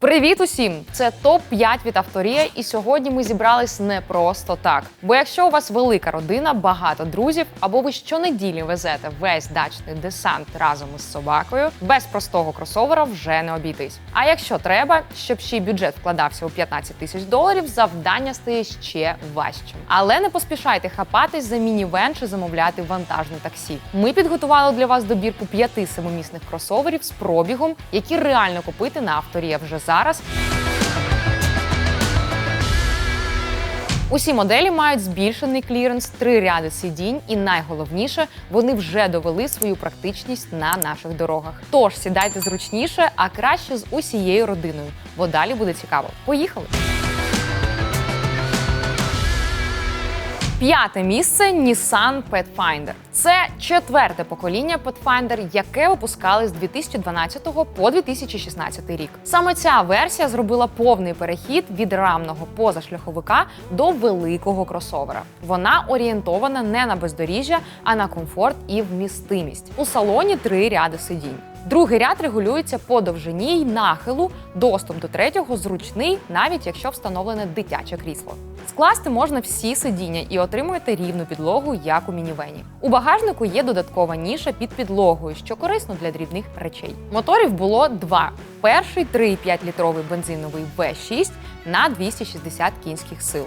Привіт усім! Це топ 5 від авторія, і сьогодні ми зібрались не просто так. Бо якщо у вас велика родина, багато друзів, або ви щонеділі везете весь дачний десант разом із собакою, без простого кросовера вже не обійтись. А якщо треба, щоб ще й бюджет вкладався у 15 тисяч доларів, завдання стає ще важчим. Але не поспішайте хапатись за мінівен чи замовляти вантажне таксі. Ми підготували для вас добірку п'яти семимісних кросоверів з пробігом, які реально купити на авторія вже зараз. Усі моделі мають збільшений кліренс, три ряди сидінь, і найголовніше, вони вже довели свою практичність на наших дорогах. Тож сідайте зручніше, а краще з усією родиною, бо далі буде цікаво. Поїхали! П'яте місце Nissan Pathfinder. Це четверте покоління Pathfinder, яке випускали з 2012 по 2016 рік. Саме ця версія зробила повний перехід від рамного позашляховика до великого кросовера. Вона орієнтована не на бездоріжжя, а на комфорт і вмістимість. У салоні три ряди сидінь. Другий ряд регулюється по довжині й нахилу. Доступ до третього зручний, навіть якщо встановлене дитяче крісло. Скласти можна всі сидіння і отримуєте рівну підлогу, як у мінівені. У багажнику є додаткова ніша під підлогою, що корисно для дрібних речей. Моторів було два: перший 3,5 літровий бензиновий V6 на 260 кінських сил.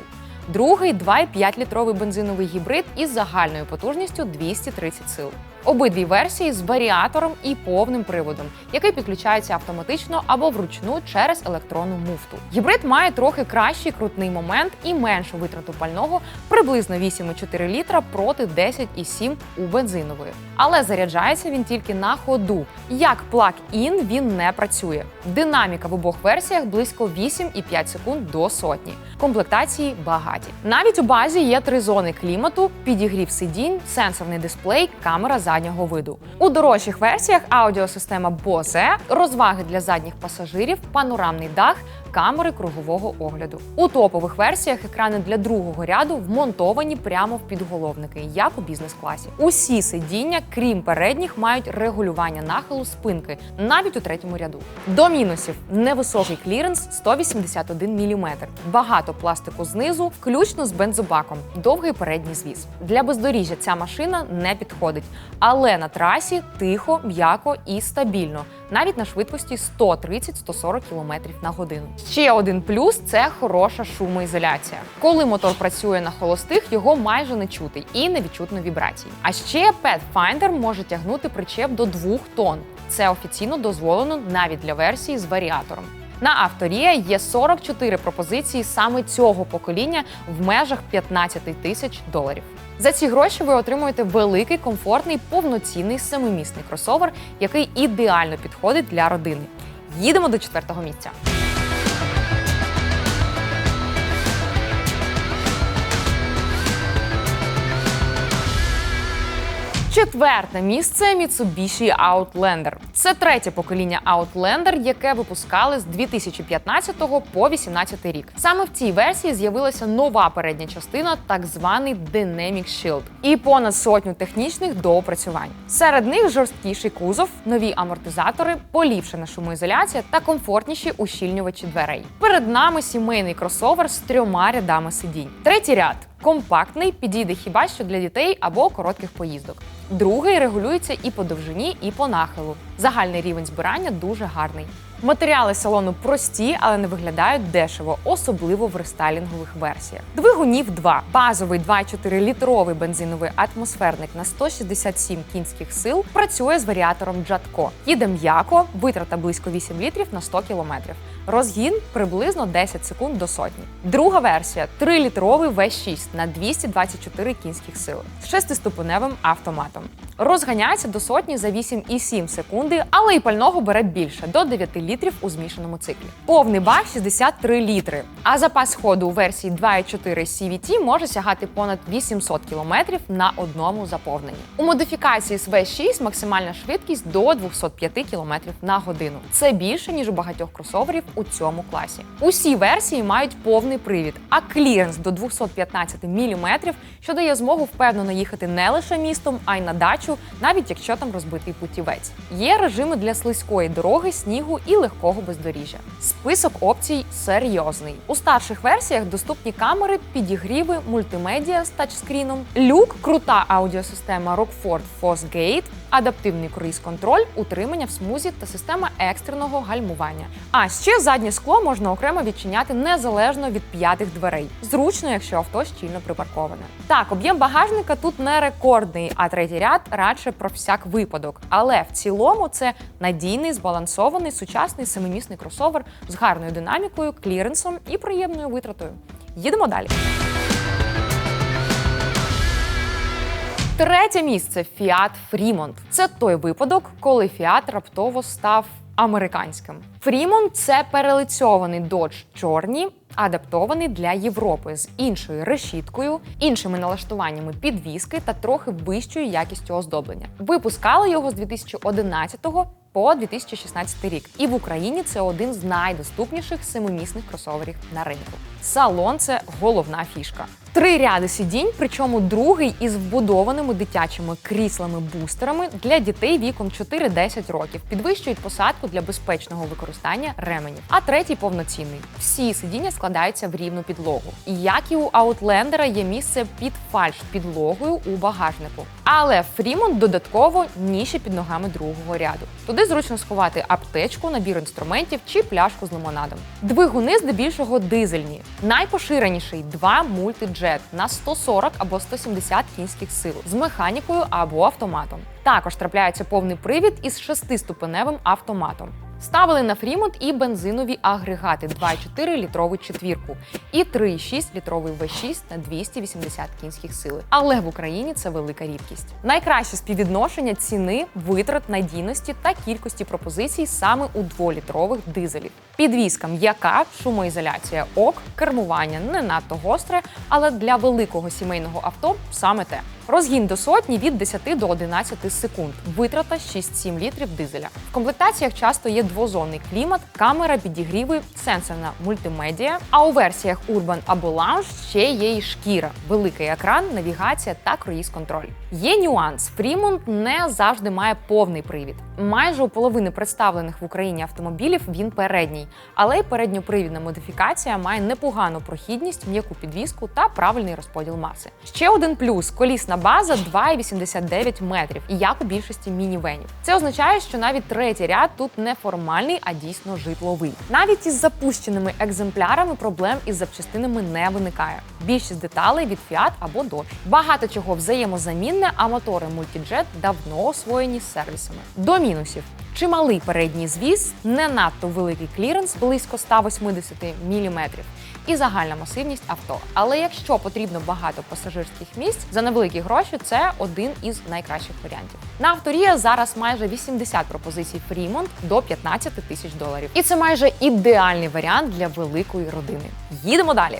Другий 2,5 літровий бензиновий гібрид із загальною потужністю 230 сил. Обидві версії з варіатором і повним приводом, який підключається автоматично або вручну через електронну муфту. Гібрид має трохи кращий крутний момент і меншу витрату пального приблизно 8,4 літра проти 10,7 у бензинової. Але заряджається він тільки на ходу. Як плаг-ін він не працює. Динаміка в обох версіях близько 8,5 секунд до сотні. Комплектації багаті. Навіть у базі є три зони клімату, підігрів сидінь, сенсорний дисплей, камера заднього виду. У дорожчих версіях аудіосистема Bose, розваги для задніх пасажирів, панорамний дах, камери кругового огляду. У топових версіях екрани для другого ряду вмонтовані прямо в підголовники, як у бізнес-класі. Усі сидіння, крім передніх, мають регулювання нахилу спинки, навіть у третьому ряду. До мінусів невисокий кліренс 181 мм, багато пластику знизу, включно з бензобаком, довгий передній звіз. Для бездоріжжя ця машина не підходить, але на трасі тихо, м'яко і стабільно, навіть на швидкості 130-140 км на годину. Ще один плюс це хороша шумоізоляція. Коли мотор працює на холостих, його майже не чути і не відчутно вібрацій. А ще Pathfinder може тягнути причеп до 2 тонн. Це офіційно дозволено навіть для версії з варіатором. На авторія є 44 пропозиції саме цього покоління в межах 15 тисяч доларів. За ці гроші ви отримуєте великий, комфортний, повноцінний семимісний кросовер, який ідеально підходить для родини. Їдемо до четвертого місця. Четверте місце Mitsubishi Outlander. Це третє покоління Outlander, яке випускали з 2015 по 2018 рік. Саме в цій версії з'явилася нова передня частина, так званий Dynamic Shield, і понад сотню технічних доопрацювань. Серед них жорсткіший кузов, нові амортизатори, поліпшена шумоізоляція та комфортніші ущільнювачі дверей. Перед нами сімейний кросовер з трьома рядами сидінь. Третій ряд. Компактний підійде хіба що для дітей або коротких поїздок. Другий регулюється і по довжині, і по нахилу. Загальний рівень збирання дуже гарний. Матеріали салону прості, але не виглядають дешево, особливо в рестайлінгових версіях. Двигунів два. Базовий 2,4 літровий бензиновий атмосферник на 167 кінських сил працює з варіатором Джатко. Їде м'яко, витрата близько 8 літрів на 100 кілометрів. Розгін приблизно 10 секунд до сотні. Друга версія 3-літровий V6 на 224 кінських сили з шестиступеневим автоматом. Розганяється до сотні за 8,7 секунди, але і пального бере більше до 9 літрів у змішаному циклі. Повний бак 63 літри. А запас ходу у версії 2,4 CVT може сягати понад 800 км на одному заповненні. У модифікації з V6 максимальна швидкість до 205 км на годину. Це більше ніж у багатьох кросоверів у цьому класі. Усі версії мають повний привід, а кліренс до 215 мм, що дає змогу впевнено їхати не лише містом, а й на дачу, навіть якщо там розбитий путівець. Є режими для слизької дороги, снігу і легкого бездоріжжя. Список опцій серйозний. У старших версіях доступні камери, підігріви, мультимедіа з тачскріном, люк, крута аудіосистема Rockford Fosgate, адаптивний круїз-контроль, утримання в смузі та система екстреного гальмування. А ще заднє скло можна окремо відчиняти незалежно від п'ятих дверей. Зручно, якщо авто щільно припарковане. Так, об'єм багажника тут не рекордний, а третій ряд радше про всяк випадок. Але в цілому це надійний, збалансований, сучасний семимісний кросовер з гарною динамікою, кліренсом і приємною витратою. Їдемо далі. Третє місце Fiat Fremont. Це той випадок, коли Fiat раптово став американським. Fremont – це перелицьований Dodge чорні, адаптований для Європи з іншою решіткою, іншими налаштуваннями підвіски та трохи вищою якістю оздоблення. Випускали його з 2011 по 2016 рік. І в Україні це один з найдоступніших семимісних кросоверів на ринку. Салон це головна фішка. Три ряди сидінь, причому другий із вбудованими дитячими кріслами-бустерами для дітей віком 4-10 років, підвищують посадку для безпечного використання ременів. А третій повноцінний. Всі сидіння складаються в рівну підлогу. І як і у Аутлендера є місце під фальш підлогою у багажнику. Але Фрімонт додатково ніші під ногами другого ряду. Туди зручно сховати аптечку, набір інструментів чи пляшку з лимонадом. Двигуни здебільшого дизельні. Найпоширеніший два мультиджет на 140 або 170 кінських сил з механікою або автоматом. Також трапляється повний привід із шестиступеневим автоматом. Ставили на Фрімонт і бензинові агрегати 2,4 літрову четвірку і 3,6 літровий V6 на 280 кінських сили. Але в Україні це велика рідкість. Найкраще співвідношення ціни, витрат, надійності та кількості пропозицій саме у 2-літрових дизелів. Підвізка м'яка, шумоізоляція ок, кермування не надто гостре, але для великого сімейного авто саме те. Розгін до сотні від 10 до 11 секунд. Витрата 6-7 літрів дизеля. В комплектаціях часто є двозонний клімат, камера, підігріви, сенсорна мультимедіа. А у версіях Urban або Lounge ще є і шкіра, великий екран, навігація та круїз-контроль. Є нюанс: Fremont не завжди має повний привід. Майже у половини представлених в Україні автомобілів він передній, але й передньопривідна модифікація має непогану прохідність, м'яку підвіску та правильний розподіл маси. Ще один плюс: колісна база 2,89 метрів, як у більшості мінівенів. Це означає, що навіть третій ряд тут не формальний, а дійсно житловий. Навіть із запущеними екземплярами проблем із запчастинами не виникає. Більшість деталей від Fiat або Dodge. Багато чого взаємозамінне, а мотори Multijet давно освоєні сервісами. До мінусів. Чималий передній звіз, не надто великий кліренс близько 180 мм і загальна масивність авто. Але якщо потрібно багато пасажирських місць за невеликі гроші, це один із найкращих варіантів. На авторія зараз майже 80 пропозицій Fremont до 15 тисяч доларів. І це майже ідеальний варіант для великої родини. Їдемо далі.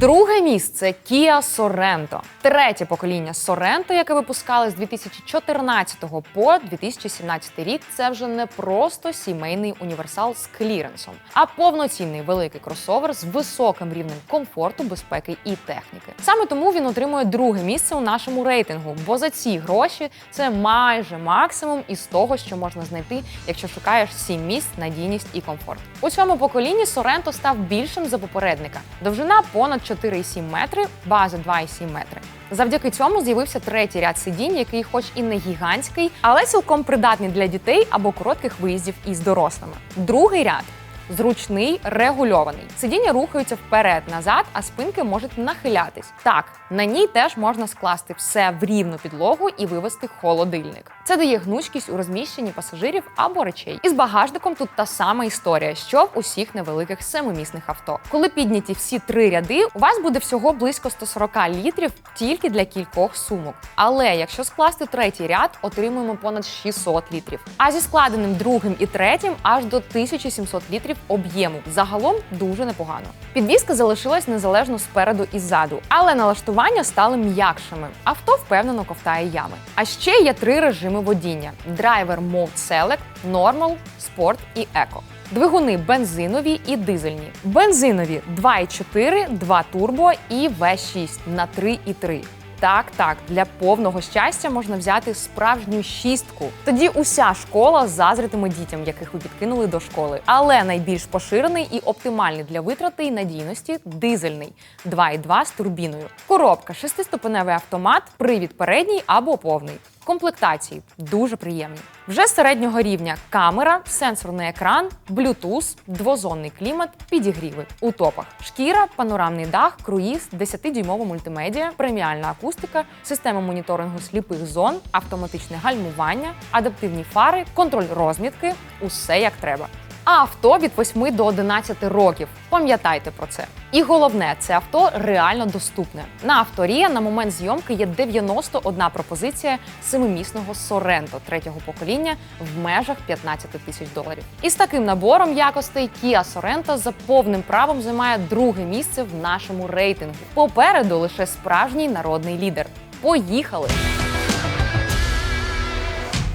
Друге місце Kia Sorento. Третє покоління Sorento, яке випускали з 2014 по 2017 рік. Це вже не просто сімейний універсал з кліренсом, а повноцінний великий кросовер з високим рівнем комфорту, безпеки і техніки. Саме тому він отримує друге місце у нашому рейтингу, бо за ці гроші це майже максимум із того, що можна знайти, якщо шукаєш сім місць, надійність і комфорт. У цьому поколінні Sorento став більшим за попередника. Довжина понад 4,7 метри, база 2,7 метри. Завдяки цьому з'явився третій ряд сидінь, який, хоч і не гігантський, але цілком придатний для дітей або коротких виїздів із дорослими. Другий ряд. Зручний, регульований. Сидіння рухаються вперед-назад, а спинки можуть нахилятись. Так, на ній теж можна скласти все в рівну підлогу і вивести холодильник. Це дає гнучкість у розміщенні пасажирів або речей. Із багажником тут та сама історія, що в усіх невеликих семимісних авто. Коли підняті всі три ряди, у вас буде всього близько 140 літрів тільки для кількох сумок. Але якщо скласти третій ряд, отримуємо понад 600 літрів. А зі складеним другим і третім аж до 1700 літрів об'єму. Загалом дуже непогано. Підвізка залишилась незалежно спереду і ззаду, але налаштування стали м'якшими. Авто впевнено ковтає ями. А ще є три режими водіння: Driver Mode Select, Normal, Sport і Eco. Двигуни бензинові і дизельні. Бензинові 2,4, 2 турбо і V6 на 3,3. Так, так, для повного щастя можна взяти справжню шістку. Тоді уся школа зазритиме дітям, яких ви підкинули до школи. Але найбільш поширений і оптимальний для витрати і надійності дизельний 2,2 з турбіною. Коробка, шестиступеневий автомат, привід передній або повний. Комплектації дуже приємні. Вже середнього рівня камера, сенсорний екран, блютуз, двозонний клімат, підігріви у топах. Шкіра, панорамний дах, круїз, 10-дюймова мультимедіа, преміальна акустика, система моніторингу сліпих зон, автоматичне гальмування, адаптивні фари, контроль розмітки усе як треба. А авто від 8 до 11 років. Пам'ятайте про це. І головне, це авто реально доступне. На авторія на момент зйомки є 91 пропозиція семимісного Соренто третього покоління в межах 15 тисяч доларів. І з таким набором якостей Kia Sorento за повним правом займає друге місце в нашому рейтингу. Попереду лише справжній народний лідер. Поїхали!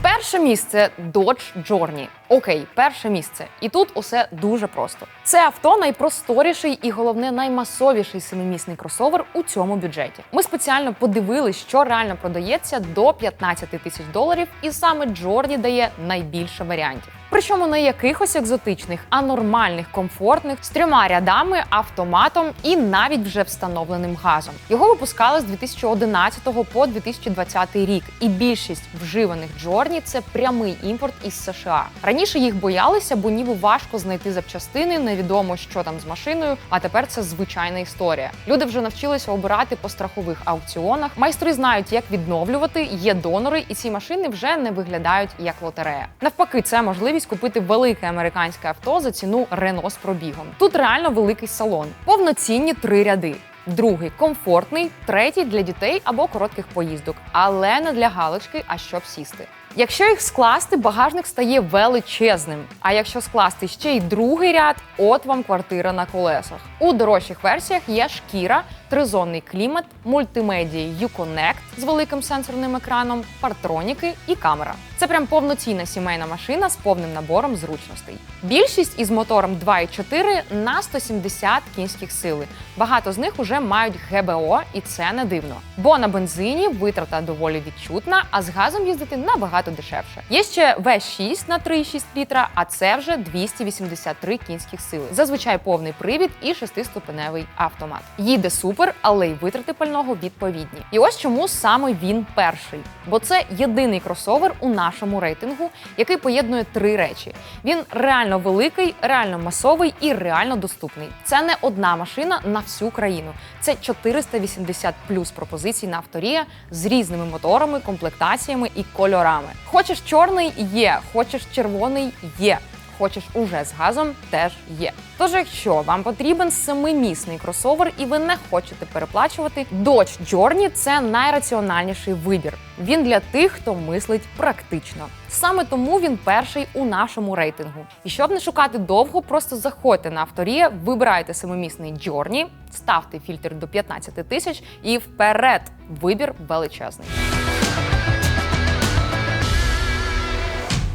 Перше місце Dodge Journey. Окей, перше місце. І тут усе дуже просто. Це авто найпросторіший і головне наймасовіший семимісний кросовер у цьому бюджеті. Ми спеціально подивились, що реально продається до 15 тисяч доларів, і саме Journey дає найбільше варіантів. Причому не якихось екзотичних, а нормальних, комфортних з трьома рядами, автоматом і навіть вже встановленим газом. Його випускали з 2011 по 2020 рік, і більшість вживаних Джорні це прямий імпорт із США. Раніше їх боялися, бо ніби важко знайти запчастини, невідомо, що там з машиною. А тепер це звичайна історія. Люди вже навчилися обирати по страхових аукціонах. Майстри знають, як відновлювати, є донори, і ці машини вже не виглядають як лотерея. Навпаки, це можливість купити велике американське авто за ціну Рено з пробігом. Тут реально великий салон, повноцінні три ряди. Другий комфортний, третій для дітей або коротких поїздок, але не для галочки, а щоб сісти. Якщо їх скласти, багажник стає величезним. А якщо скласти ще й другий ряд, от вам квартира на колесах. У дорожчих версіях є шкіра, тризонний клімат, мультимедії Uconnect з великим сенсорним екраном, партроніки і камера. Це прям повноцінна сімейна машина з повним набором зручностей. Більшість із мотором 2,4 на 170 кінських сили. Багато з них уже мають ГБО, і це не дивно. Бо на бензині витрата доволі відчутна, а з газом їздити набагато дешевше. Є ще V6 на 3,6 літра, а це вже 283 кінських сили. Зазвичай повний привід і шестиступеневий автомат. Їде супер, але й витрати пального відповідні. І ось чому саме він перший, бо це єдиний кросовер у нашому рейтингу, який поєднує три речі: він реально великий, реально масовий і реально доступний. Це не одна машина на всю країну. Це 480 плюс пропозицій на авторія з різними моторами, комплектаціями і кольорами. Хочеш чорний є, хочеш червоний є. Хочеш уже з газом, теж є. Тож, якщо вам потрібен семимісний кросовер і ви не хочете переплачувати, Dodge Journey – це найраціональніший вибір. Він для тих, хто мислить практично. Саме тому він перший у нашому рейтингу. І щоб не шукати довго, просто заходьте на авторія, вибирайте семимісний Journey, ставте фільтр до 15 тисяч і вперед! Вибір величезний.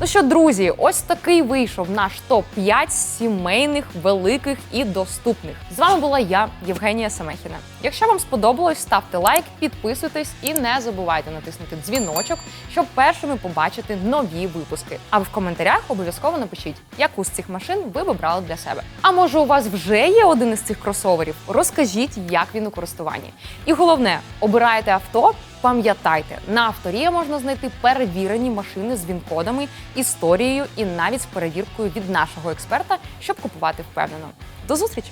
Ну що, друзі, ось такий вийшов наш топ 5 сімейних, великих і доступних. З вами була я, Євгенія Семехіна. Якщо вам сподобалось, ставте лайк, підписуйтесь і не забувайте натиснути дзвіночок, щоб першими побачити нові випуски. А в коментарях обов'язково напишіть, яку з цих машин ви б обрали для себе. А може, у вас вже є один із цих кросоверів? Розкажіть, як він у користуванні. І головне, обираєте авто. Пам'ятайте, на авторія можна знайти перевірені машини з він-кодами, історією і навіть з перевіркою від нашого експерта, щоб купувати впевнено. До зустрічі!